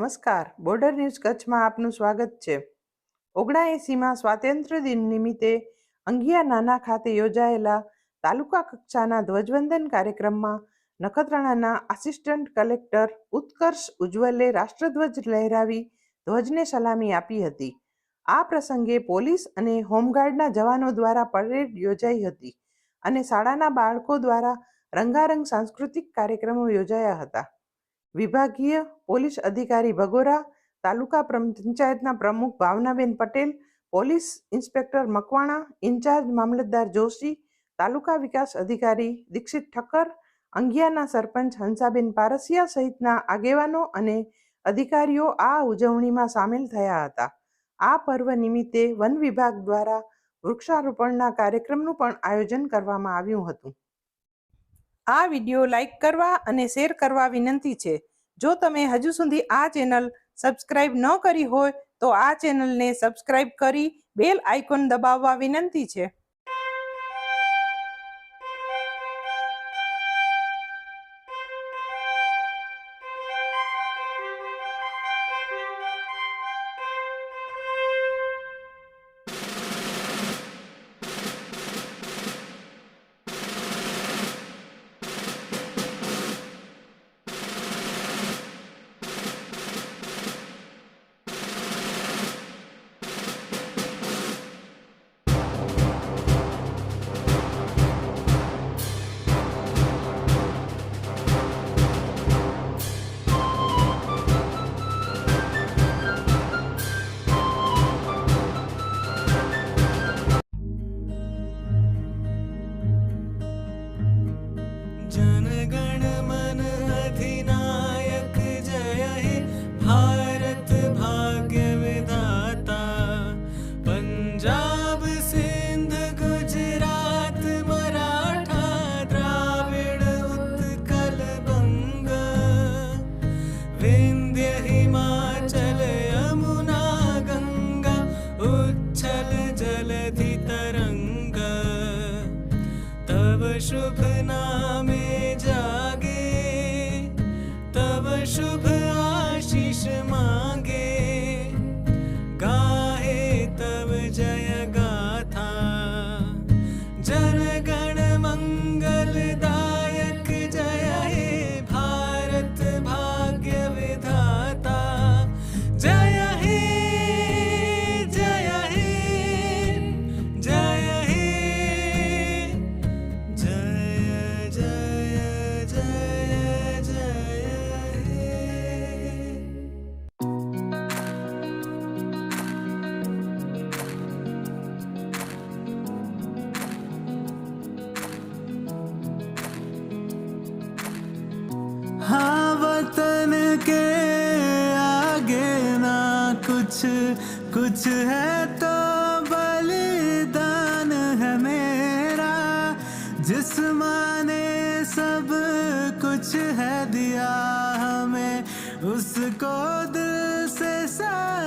નમસ્કાર. Border news કચ્છમાં આપનું સ્વાગત છે. ઓગણાએંસીમાં સ્વાતંત્ર્ય દિન નિમિત્તે અંગિયા નાના ખાતે યોજાયેલા તાલુકા કક્ષાના ધ્વજવંદન કાર્યક્રમમાં નખત્રાણાના આસિસ્ટન્ટ કલેક્ટર ઉત્કર્ષ ઉજ્જવલે રાષ્ટ્રધ્વજ લહેરાવી ધ્વજને સલામી આપી હતી. આ પ્રસંગે પોલીસ અને હોમગાર્ડના જવાનો દ્વારા પરેડ યોજાઈ હતી અને શાળાના બાળકો દ્વારા રંગારંગ સાંસ્કૃતિક કાર્યક્રમો યોજાયા હતા. વિભાગીય પોલીસ અધિકારી ભગોરા, તાલુકા પંચાયતના પ્રમુખ Bhavnaben Patel, police inspector Makwana, in charge મામલતદાર જોશી, તાલુકા વિકાસ અધિકારી દીક્ષિત ઠક્કર, અંગિયાના સરપંચ હંસાબેન પારસિયા સહિતના આગેવાનો અને અધિકારીઓ આ ઉજવણીમાં સામેલ થયા હતા. આ પર્વ નિમિત્તે વન વિભાગ દ્વારા વૃક્ષારોપણના કાર્યક્રમનું પણ આયોજન કરવામાં આવ્યું હતું. આ વીડિયો લાઈક કરવા અને શેર કરવા વિનંતી છે. જો તમે હજુ સુધી આ ચેનલ સબસ્ક્રાઇબ ન કરી હોય, તો આ ચેનલને સબસ્ક્રાઇબ કરી બેલ આઇકોન દબાવવા વિનંતી છે. शुभ नामे के आगे ना कुछ कुछ है तो बलिदान है मेरा जिसमाने सब कुछ है दिया हमें उसको दिल से सलाम